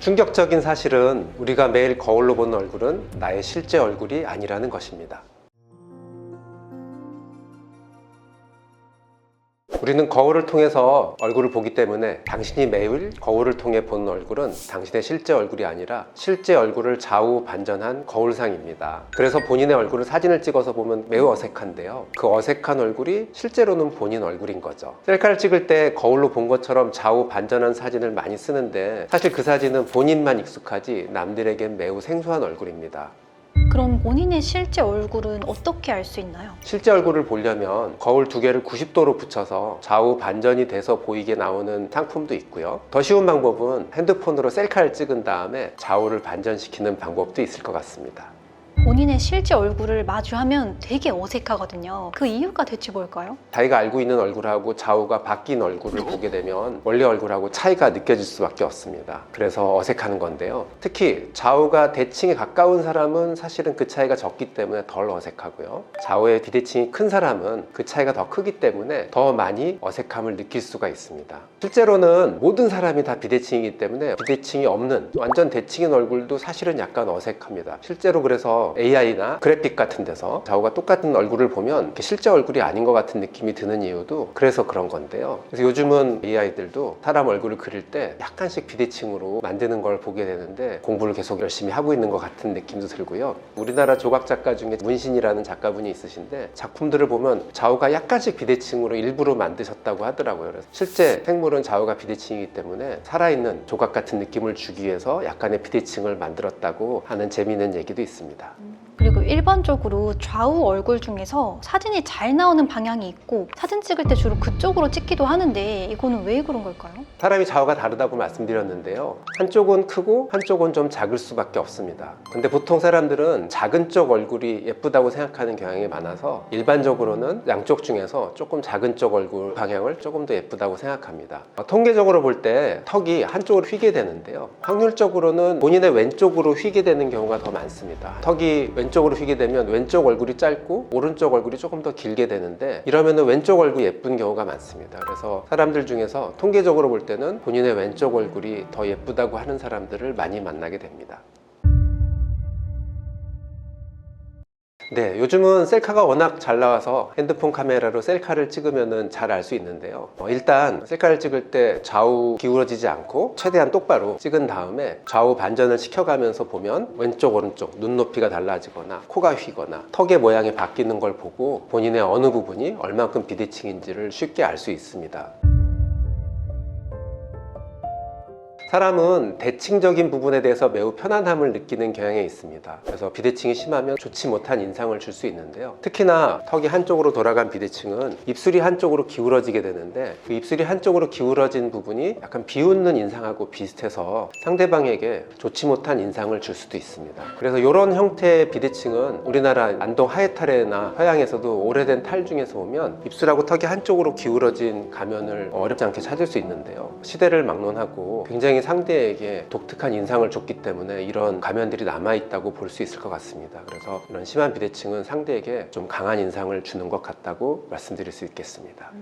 충격적인 사실은 우리가 매일 거울로 보는 얼굴은 나의 실제 얼굴이 아니라는 것입니다. 우리는 거울을 통해서 얼굴을 보기 때문에 당신이 매일 거울을 통해 보는 얼굴은 당신의 실제 얼굴이 아니라 실제 얼굴을 좌우 반전한 거울상입니다. 그래서 본인의 얼굴을 사진을 찍어서 보면 매우 어색한데요. 그 어색한 얼굴이 실제로는 본인 얼굴인 거죠. 셀카를 찍을 때 거울로 본 것처럼 좌우 반전한 사진을 많이 쓰는데 사실 그 사진은 본인만 익숙하지 남들에겐 매우 생소한 얼굴입니다. 그럼 본인의 실제 얼굴은 어떻게 알 수 있나요? 실제 얼굴을 보려면 거울 두 개를 90도로 붙여서 좌우 반전이 돼서 보이게 나오는 상품도 있고요. 더 쉬운 방법은 핸드폰으로 셀카를 찍은 다음에 좌우를 반전시키는 방법도 있을 것 같습니다. 본인의 실제 얼굴을 마주하면 되게 어색하거든요. 그 이유가 대체 뭘까요? 자기가 알고 있는 얼굴하고 좌우가 바뀐 얼굴을 보게 되면 원래 얼굴하고 차이가 느껴질 수밖에 없습니다. 그래서 어색하는 건데요. 특히 좌우가 대칭에 가까운 사람은 사실은 그 차이가 적기 때문에 덜 어색하고요. 좌우의 비대칭이 큰 사람은 그 차이가 더 크기 때문에 더 많이 어색함을 느낄 수가 있습니다. 실제로는 모든 사람이 다 비대칭이기 때문에 비대칭이 없는 완전 대칭인 얼굴도 사실은 약간 어색합니다. 실제로 그래서 AI나 그래픽 같은 데서 좌우가 똑같은 얼굴을 보면 실제 얼굴이 아닌 것 같은 느낌이 드는 이유도 그래서 그런 건데요. 그래서 요즘은 AI들도 사람 얼굴을 그릴 때 약간씩 비대칭으로 만드는 걸 보게 되는데 공부를 계속 열심히 하고 있는 것 같은 느낌도 들고요. 우리나라 조각 작가 중에 문신이라는 작가분이 있으신데 작품들을 보면 좌우가 약간씩 비대칭으로 일부러 만드셨다고 하더라고요. 그래서 실제 생물은 좌우가 비대칭이기 때문에 살아있는 조각 같은 느낌을 주기 위해서 약간의 비대칭을 만들었다고 하는 재미있는 얘기도 있습니다. 음. 그리고 일반적으로 좌우 얼굴 중에서 사진이 잘 나오는 방향이 있고 사진 찍을 때 주로 그쪽으로 찍기도 하는데 이거는 왜 그런 걸까요? 사람이 좌우가 다르다고 말씀드렸는데요. 한쪽은 크고 한쪽은 좀 작을 수밖에 없습니다. 근데 보통 사람들은 작은 쪽 얼굴이 예쁘다고 생각하는 경향이 많아서 일반적으로는 양쪽 중에서 조금 작은 쪽 얼굴 방향을 조금 더 예쁘다고 생각합니다. 어, 통계적으로 볼 때 턱이 한쪽으로 휘게 되는데요. 확률적으로는 본인의 왼쪽으로 휘게 되는 경우가 더 많습니다. 턱이 왼 쪽으로 휘게 되면 왼쪽 얼굴이 짧고 오른쪽 얼굴이 조금 더 길게 되는데 이러면 왼쪽 얼굴이 예쁜 경우가 많습니다. 그래서 사람들 중에서 통계적으로 볼 때는 본인의 왼쪽 얼굴이 더 예쁘다고 하는 사람들을 많이 만나게 됩니다. 네, 요즘은 셀카가 워낙 잘 나와서 핸드폰 카메라로 셀카를 찍으면 잘 알 수 있는데요. 어, 일단 셀카를 찍을 때 좌우 기울어지지 않고 최대한 똑바로 찍은 다음에 좌우 반전을 시켜가면서 보면 왼쪽 오른쪽 눈높이가 달라지거나 코가 휘거나 턱의 모양이 바뀌는 걸 보고 본인의 어느 부분이 얼만큼 비대칭인지를 쉽게 알 수 있습니다. 사람은 대칭적인 부분에 대해서 매우 편안함을 느끼는 경향이 있습니다. 그래서 비대칭이 심하면 좋지 못한 인상을 줄 수 있는데요. 특히나 턱이 한쪽으로 돌아간 비대칭은 입술이 한쪽으로 기울어지게 되는데 그 입술이 한쪽으로 기울어진 부분이 약간 비웃는 인상하고 비슷해서 상대방에게 좋지 못한 인상을 줄 수도 있습니다. 그래서 이런 형태의 비대칭은 우리나라 안동 하회탈이나 서양에서도 오래된 탈 중에서 보면 입술하고 턱이 한쪽으로 기울어진 가면을 어렵지 않게 찾을 수 있는데요. 시대를 막론하고 굉장히 상대에게 독특한 인상을 줬기 때문에 이런 가면들이 남아있다고 볼 수 있을 것 같습니다. 그래서 이런 심한 비대칭은 상대에게 좀 강한 인상을 주는 것 같다고 말씀드릴 수 있겠습니다.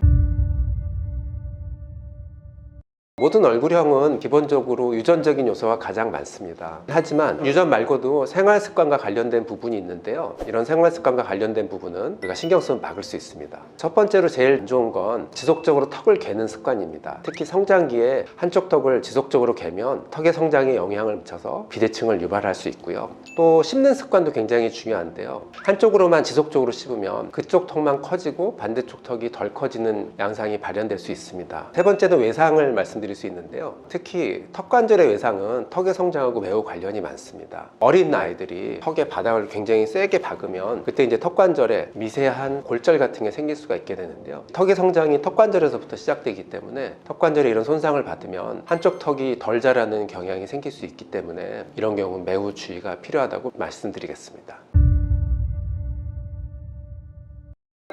모든 얼굴형은 기본적으로 유전적인 요소가 가장 많습니다. 하지만 유전 말고도 생활 습관과 관련된 부분이 있는데요. 이런 생활 습관과 관련된 부분은 우리가 신경 쓰면 막을 수 있습니다. 첫 번째로 제일 안 좋은 건 지속적으로 턱을 개는 습관입니다. 특히 성장기에 한쪽 턱을 지속적으로 개면 턱의 성장에 영향을 미쳐서 비대칭을 유발할 수 있고요. 또 씹는 습관도 굉장히 중요한데요. 한쪽으로만 지속적으로 씹으면 그쪽 턱만 커지고 반대쪽 턱이 덜 커지는 양상이 발현될 수 있습니다. 세 번째는 외상을 말씀드 릴 수 있는데요. 특히 턱 관절의 외상은 턱의 성장하고 매우 관련이 많습니다. 어린 아이들이 턱의 바닥을 굉장히 세게 박으면 그때 이제 턱 관절에 미세한 골절 같은 게 생길 수가 있게 되는데요. 턱의 성장이 턱 관절에서부터 시작되기 때문에 턱 관절에 이런 손상을 받으면 한쪽 턱이 덜 자라는 경향이 생길 수 있기 때문에 이런 경우는 매우 주의가 필요하다고 말씀드리겠습니다.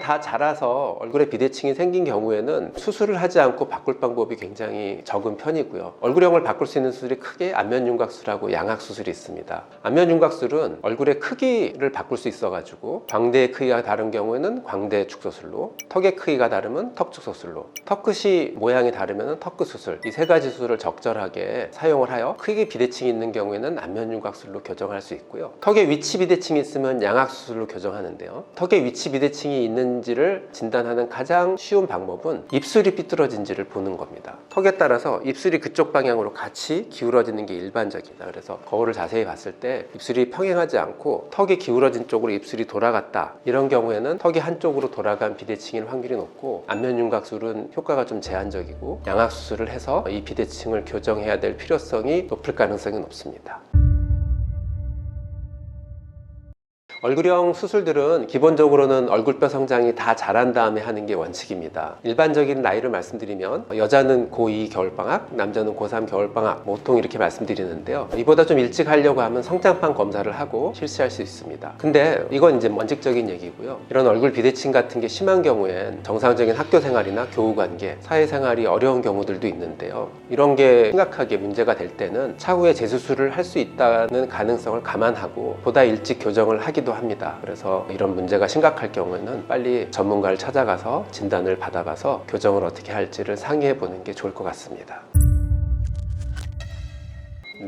다 자라서 얼굴에 비대칭이 생긴 경우에는 수술을 하지 않고 바꿀 방법이 굉장히 적은 편이고요. 얼굴형을 바꿀 수 있는 수술이 크게 안면윤곽술하고 양악수술이 있습니다. 안면윤곽술은 얼굴의 크기를 바꿀 수 있어가지고 광대의 크기가 다른 경우에는 광대 축소술로, 턱의 크기가 다르면 턱 축소술로, 턱끝이 모양이 다르면 턱끝 수술 이 세 가지 수술을 적절하게 사용을 하여 크기 비대칭이 있는 경우에는 안면윤곽술로 교정할 수 있고요. 턱의 위치 비대칭이 있으면 양악수술로 교정하는데요. 턱의 위치 비대칭이 있는 지를 진단하는 가장 쉬운 방법은 입술이 삐뚤어진지를 보는 겁니다. 턱에 따라서 입술이 그쪽 방향으로 같이 기울어지는 게 일반적이다. 그래서 거울을 자세히 봤을 때 입술이 평행하지 않고 턱이 기울어진 쪽으로 입술이 돌아갔다. 이런 경우에는 턱이 한쪽으로 돌아간 비대칭일 확률이 높고 안면윤곽술은 효과가 좀 제한적이고 양악수술을 해서 이 비대칭을 교정해야 될 필요성이 높을 가능성이 높습니다. 얼굴형 수술들은 기본적으로는 얼굴뼈 성장이 다 자란 다음에 하는 게 원칙입니다. 일반적인 나이를 말씀드리면 여자는 고2 겨울방학, 남자는 고3 겨울방학 보통 이렇게 말씀드리는데요. 이보다 좀 일찍 하려고 하면 성장판 검사를 하고 실시할 수 있습니다. 근데 이건 이제 원칙적인 얘기고요. 이런 얼굴 비대칭 같은 게 심한 경우엔 정상적인 학교 생활이나 교우 관계, 사회생활이 어려운 경우들도 있는데요. 이런 게 심각하게 문제가 될 때는 차후에 재수술을 할 수 있다는 가능성을 감안하고 보다 일찍 교정을 하기도 합니다. 그래서 이런 문제가 심각할 경우에는 빨리 전문가를 찾아가서 진단을 받아봐서 교정을 어떻게 할지를 상의해 보는 게 좋을 것 같습니다.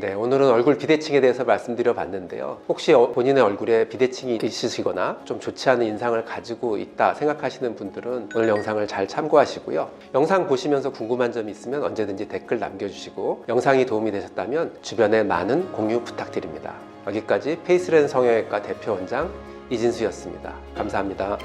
네, 오늘은 얼굴 비대칭에 대해서 말씀드려 봤는데요. 혹시 어- 본인의 얼굴에 비대칭이 있으시거나 좀 좋지 않은 인상을 가지고 있다 생각하시는 분들은 오늘 영상을 잘 참고하시고요. 영상 보시면서 궁금한 점이 있으면 언제든지 댓글 남겨주시고 영상이 도움이 되셨다면 주변에 많은 공유 부탁드립니다. 여기까지 페이스렌 성형외과 대표 원장 이진수였습니다. 감사합니다.